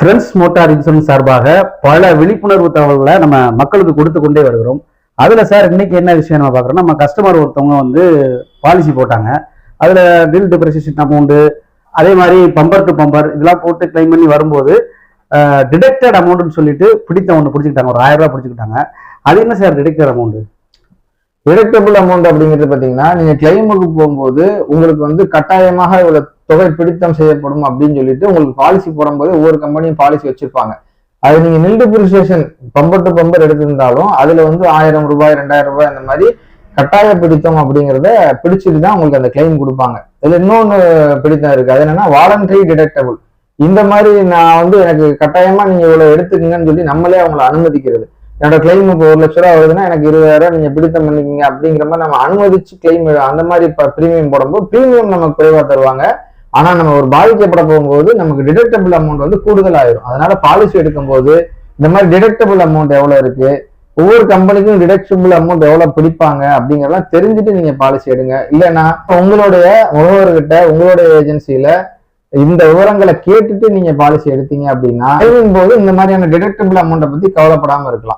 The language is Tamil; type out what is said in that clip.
ஃப்ரெண்ட்ஸ் மோட்டார் இன்சூரன்ஸ் சார்பாக பல விழிப்புணர்வு தகவல்களை நம்ம மக்களுக்கு கொடுத்து கொண்டே வருகிறோம். அதில் சார் இன்னைக்கு என்ன விஷயம் நம்ம பார்க்குறோம் நம்ம கஸ்டமர் ஒருத்தவங்க வந்து பாலிசி போட்டாங்க. அதில் டில் டிப்ரெசியேஷன் அமௌண்ட்டு அதே மாதிரி பம்பர் டு பம்பர் இதெல்லாம் போட்டு கிளைம் பண்ணி வரும்போது டிடெக்டட் அமௌண்ட்னு சொல்லிட்டு பிடித்த ஒன்று பிடிச்சிக்கிட்டாங்க. ஒரு ஆயிரம் பிடிச்சிக்கிட்டாங்க. அது என்ன sir detected amount deductible amount அப்படிங்கிறது பார்த்தீங்கன்னா நீங்க கிளைமுக்கு போகும்போது உங்களுக்கு வந்து கட்டாயமாக இவ்வளவு தொகை பிடித்தம் செய்யப்படும் அப்படின்னு சொல்லிட்டு உங்களுக்கு பாலிசி போடும்போது ஒவ்வொரு கம்பெனியும் பாலிசி வச்சிருப்பாங்க. அது நீங்க nil depreciation bumper to bumper எடுத்திருந்தாலும் அதுல வந்து ஆயிரம் ரூபாய் ரெண்டாயிரம் ரூபாய் அந்த மாதிரி கட்டாய பிடித்தம் அப்படிங்கிறத பிடிச்சிட்டு தான் உங்களுக்கு அந்த கிளைம் கொடுப்பாங்க. இதுல இன்னொன்று பிடித்தம் இருக்கு. அது என்னன்னா வாலண்டரி டிடக்டபிள் இந்த மாதிரி நான் வந்து எனக்கு கட்டாயமா நீங்க இவ்வளவு எடுத்துக்கங்கன்னு சொல்லி நம்மளே அவங்கள அனுமதிக்கிறது. என்னோட கிளைம் இப்போ ஒரு லட்ச ரூபா வருதுன்னா எனக்கு இருபதாயிரம் நீங்க பிடித்தம் பண்ணிக்கங்க அப்படிங்கிற மாதிரி நம்ம அனுமதிச்சு கிளைம் அந்த மாதிரி ப்ரீமியம் போடும்போது ப்ரீமியம் நமக்கு குறைவா தருவாங்க. ஆனா நம்ம ஒரு பாதிக்கப்பட போகும்போது நமக்கு டிடக்டபிள் அமௌண்ட் வந்து கூடுதல் ஆயிரும் அதனால பாலிசி எடுக்கும்போது இந்த மாதிரி டிடக்டபிள் அமௌண்ட் எவ்வளவு இருக்கு? ஒவ்வொரு கம்பெனிக்கும் டிடக்டபிள் அமௌண்ட் எவ்வளவு பிடிப்பாங்க அப்படிங்கறதெல்லாம் தெரிஞ்சுட்டு நீங்க பாலிசி எடுங்க. இல்லைன்னா உங்களுடைய முகவர்கிட்ட உங்களுடைய ஏஜென்சியில இந்த விவரங்களை கேட்டுட்டு நீங்க பாலிசி எடுத்தீங்க அப்படின்னா போது இந்த மாதிரியான டிடக்டபிள் அமௌண்ட்டை பத்தி கவலைப்படாம இருக்கலாம்.